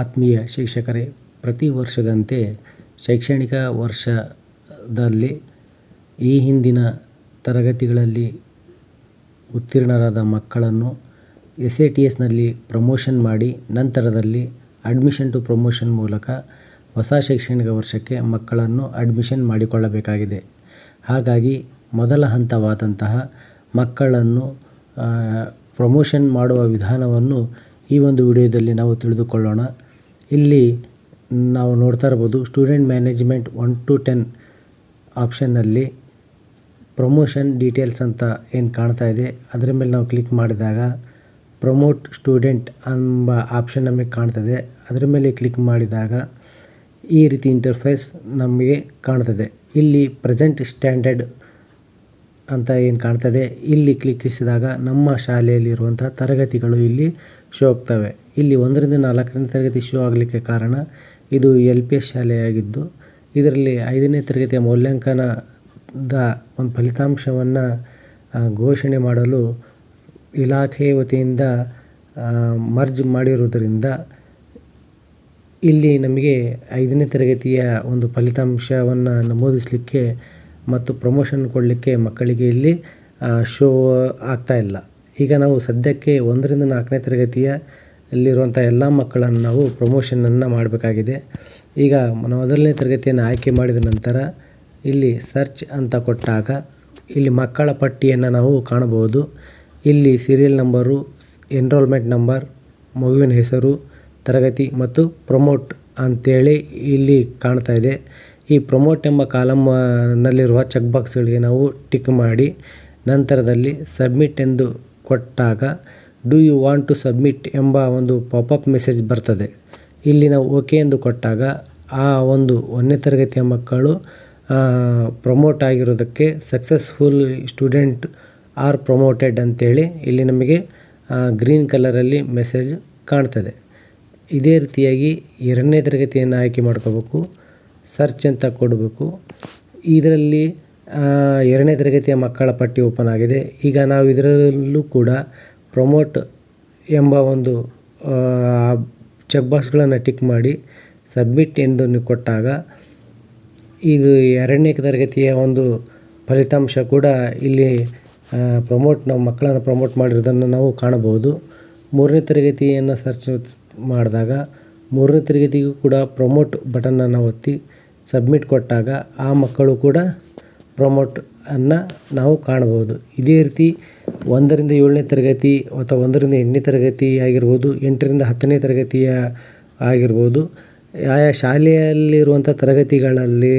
ಆತ್ಮೀಯ ಶಿಕ್ಷಕರೇ, ಪ್ರತಿ ವರ್ಷದಂತೆ ಶೈಕ್ಷಣಿಕ ವರ್ಷದಲ್ಲಿ ಈ ಹಿಂದಿನ ತರಗತಿಗಳಲ್ಲಿ ಉತ್ತೀರ್ಣರಾದ ಮಕ್ಕಳನ್ನು ಎಸ್ ಎ ಟಿ ಎಸ್ನಲ್ಲಿ ಪ್ರಮೋಷನ್ ಮಾಡಿ, ನಂತರದಲ್ಲಿ ಅಡ್ಮಿಷನ್ ಟು ಪ್ರಮೋಷನ್ ಮೂಲಕ ಹೊಸ ಶೈಕ್ಷಣಿಕ ವರ್ಷಕ್ಕೆ ಮಕ್ಕಳನ್ನು ಅಡ್ಮಿಷನ್ ಮಾಡಿಕೊಳ್ಳಬೇಕಾಗಿದೆ. ಹಾಗಾಗಿ ಮೊದಲ ಹಂತವಾದಂತಹ ಮಕ್ಕಳನ್ನು ಪ್ರಮೋಷನ್ ಮಾಡುವ ವಿಧಾನವನ್ನು ಈ ಒಂದು ವಿಡಿಯೋದಲ್ಲಿ ನಾವು ತಿಳಿದುಕೊಳ್ಳೋಣ. ಇಲ್ಲಿ ನಾವು ನೋಡ್ತಾ ಇರ್ಬೋದು student management one to ten ಆಪ್ಷನ್ನಲ್ಲಿ promotion details ಅಂತ ಏನು ಕಾಣ್ತಾ ಇದೆ. ಅದರ ಮೇಲೆ ನಾವು ಕ್ಲಿಕ್ ಮಾಡಿದಾಗ ಪ್ರಮೋಟ್ ಸ್ಟೂಡೆಂಟ್ ಎಂಬ ಆಪ್ಷನ್ ನಮಗೆ ಕಾಣ್ತದೆ ಅದರ ಮೇಲೆ ಕ್ಲಿಕ್ ಮಾಡಿದಾಗ ಈ ರೀತಿ ಇಂಟರ್ಫೇಸ್ ನಮಗೆ ಕಾಣ್ತದೆ ಇಲ್ಲಿ ಪ್ರೆಸೆಂಟ್ ಸ್ಟ್ಯಾಂಡರ್ಡ್ ಅಂತ ಏನು ಕಾಣ್ತದೆ? ಇಲ್ಲಿ ಕ್ಲಿಕ್ಕಿಸಿದಾಗ ನಮ್ಮ ಶಾಲೆಯಲ್ಲಿರುವಂಥ ತರಗತಿಗಳು ಇಲ್ಲಿ ಶೋ ಆಗ್ತವೆ. ಇಲ್ಲಿ ಒಂದರಿಂದ ನಾಲ್ಕನೇ ತರಗತಿ ಶೋ ಆಗಲಿಕ್ಕೆ ಕಾರಣ ಇದು ಎಲ್ ಪಿ ಎಸ್ ಶಾಲೆಯಾಗಿದ್ದು, ಇದರಲ್ಲಿ ಐದನೇ ತರಗತಿಯ ಮೌಲ್ಯಾಂಕನದ ಒಂದು ಫಲಿತಾಂಶವನ್ನು ಘೋಷಣೆ ಮಾಡಲು ಇಲಾಖೆ ವತಿಯಿಂದ ಮರ್ಜ್ ಮಾಡಿರುವುದರಿಂದ ಇಲ್ಲಿ ನಮಗೆ ಐದನೇ ತರಗತಿಯ ಒಂದು ಫಲಿತಾಂಶವನ್ನು ನಮೂದಿಸಲಿಕ್ಕೆ ಮತ್ತು ಪ್ರಮೋಷನ್ ಕೊಡಲಿಕ್ಕೆ ಮಕ್ಕಳಿಗೆ ಇಲ್ಲಿ ಶೋ ಆಗ್ತಾ ಇಲ್ಲ. ಈಗ ನಾವು ಸದ್ಯಕ್ಕೆ ಒಂದರಿಂದ ನಾಲ್ಕನೇ ತರಗತಿಯ ಅಲ್ಲಿರುವಂಥ ಎಲ್ಲ ಮಕ್ಕಳನ್ನು ನಾವು ಪ್ರಮೋಷನನ್ನು ಮಾಡಬೇಕಾಗಿದೆ. ಈಗ ಮೊದಲನೇ ತರಗತಿಯನ್ನು ಆಯ್ಕೆ ಮಾಡಿದ ನಂತರ ಇಲ್ಲಿ ಸರ್ಚ್ ಅಂತ ಕೊಟ್ಟಾಗ ಇಲ್ಲಿ ಮಕ್ಕಳ ಪಟ್ಟಿಯನ್ನು ನಾವು ಕಾಣಬಹುದು. ಇಲ್ಲಿ ಸೀರಿಯಲ್ ನಂಬರು ಎನ್ರೋಲ್ಮೆಂಟ್ ನಂಬರ್ ಮಗುವಿನ ಹೆಸರು, ತರಗತಿ ಮತ್ತು ಪ್ರಮೋಟ್ ಅಂಥೇಳಿ ಇಲ್ಲಿ ಕಾಣ್ತಾ ಇದೆ. ಈ ಪ್ರಮೋಟ್ ಎಂಬ ಕಾಲಮ್ನಲ್ಲಿರುವ ಚೆಕ್ ಬಾಕ್ಸ್ಗಳಿಗೆ ನಾವು ಟಿಕ್ ಮಾಡಿ ನಂತರದಲ್ಲಿ ಸಬ್ಮಿಟ್ ಎಂದು ಕೊಟ್ಟಾಗ do you want to submit ಎಂಬ ಒಂದು ಪಾಪಪ್ ಮೆಸೇಜ್ ಬರ್ತದೆ. ಇಲ್ಲಿ ನಾವು ಓಕೆ ಎಂದು ಕೊಟ್ಟಾಗ, ಆ ಒಂದು ಒಂದನೇ ತರಗತಿಯ ಮಕ್ಕಳು ಪ್ರಮೋಟ್ ಆಗಿರೋದಕ್ಕೆ ಸಕ್ಸಸ್ಫುಲ್ ಸ್ಟೂಡೆಂಟ್ ಆರ್ ಪ್ರಮೋಟೆಡ್ ಅಂತೇಳಿ ಇಲ್ಲಿ ನಮಗೆ ಗ್ರೀನ್ ಕಲರಲ್ಲಿ ಮೆಸೇಜ್ ಕಾಣ್ತದೆ. ಇದೇ ರೀತಿಯಾಗಿ ಎರಡನೇ ತರಗತಿಯನ್ನು ಆಯ್ಕೆ ಮಾಡ್ಕೋಬೇಕು. ಸರ್ಚ್ ಅಂತ ಕೊಡಬೇಕು. ಇದರಲ್ಲಿ ಎರಡನೇ ತರಗತಿಯ ಮಕ್ಕಳ ಪಟ್ಟಿ ಓಪನ್ ಆಗಿದೆ. ಈಗ ನಾವು ಇದರಲ್ಲೂ ಕೂಡ ಪ್ರಮೋಟ್ ಎಂಬ ಒಂದು ಚೆಕ್ ಬಾಕ್ಸ್ಗಳನ್ನು ಟಿಕ್ ಮಾಡಿ ಸಬ್ಮಿಟ್ ಎಂದು ಕೊಟ್ಟಾಗ ಇದು ಎರಡನೇ ತರಗತಿಯ ಒಂದು ಫಲಿತಾಂಶ ಕೂಡ ಇಲ್ಲಿ ಪ್ರಮೋಟ್ ನಾವು ಮಕ್ಕಳನ್ನು ಪ್ರಮೋಟ್ ಮಾಡಿರೋದನ್ನು ನಾವು ಕಾಣಬಹುದು. ಮೂರನೇ ತರಗತಿಯನ್ನು ಸರ್ಚ್ ಮಾಡಿದಾಗ ಮೂರನೇ ತರಗತಿಗೂ ಕೂಡ ಪ್ರಮೋಟ್ ಬಟನನ್ನು ಒತ್ತಿ ಸಬ್ಮಿಟ್ ಕೊಟ್ಟಾಗ ಆ ಮಕ್ಕಳು ಕೂಡ ಪ್ರಮೋಟನ್ನು ನಾವು ಕಾಣಬಹುದು. ಇದೇ ರೀತಿ ಒಂದರಿಂದ ಏಳನೇ ತರಗತಿ ಅಥವಾ ಒಂದರಿಂದ ಎಂಟನೇ ತರಗತಿ ಆಗಿರ್ಬೋದು, ಎಂಟರಿಂದ ಹತ್ತನೇ ತರಗತಿಯ ಆಗಿರ್ಬೋದು, ಆಯಾ ಶಾಲೆಯಲ್ಲಿರುವಂಥ ತರಗತಿಗಳಲ್ಲಿ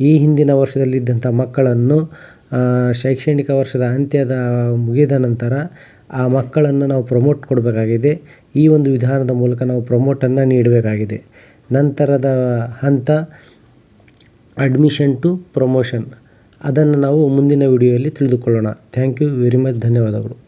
ಈ ಹಿಂದಿನ ವರ್ಷದಲ್ಲಿದ್ದಂಥ ಮಕ್ಕಳನ್ನು ಶೈಕ್ಷಣಿಕ ವರ್ಷದ ಅಂತ್ಯದ ಮುಗಿದ ನಂತರ ಆ ಮಕ್ಕಳನ್ನು ನಾವು ಪ್ರಮೋಟ್ ಕೊಡಬೇಕಾಗಿದೆ. ಈ ಒಂದು ವಿಧಾನದ ಮೂಲಕ ನಾವು ಪ್ರಮೋಟನ್ನು ನೀಡಬೇಕಾಗಿದೆ. ನಂತರದ ಹಂತ ಅಡ್ಮಿಷನ್ ಟು ಪ್ರಮೋಷನ್ ಅದನ್ನು ನಾವು ಮುಂದಿನ ವಿಡಿಯೋಯಲ್ಲಿ ತಿಳಿದುಕೊಳ್ಳೋಣ. ಥ್ಯಾಂಕ್ ಯು ವೆರಿ ಮಚ್ ಧನ್ಯವಾದಗಳು.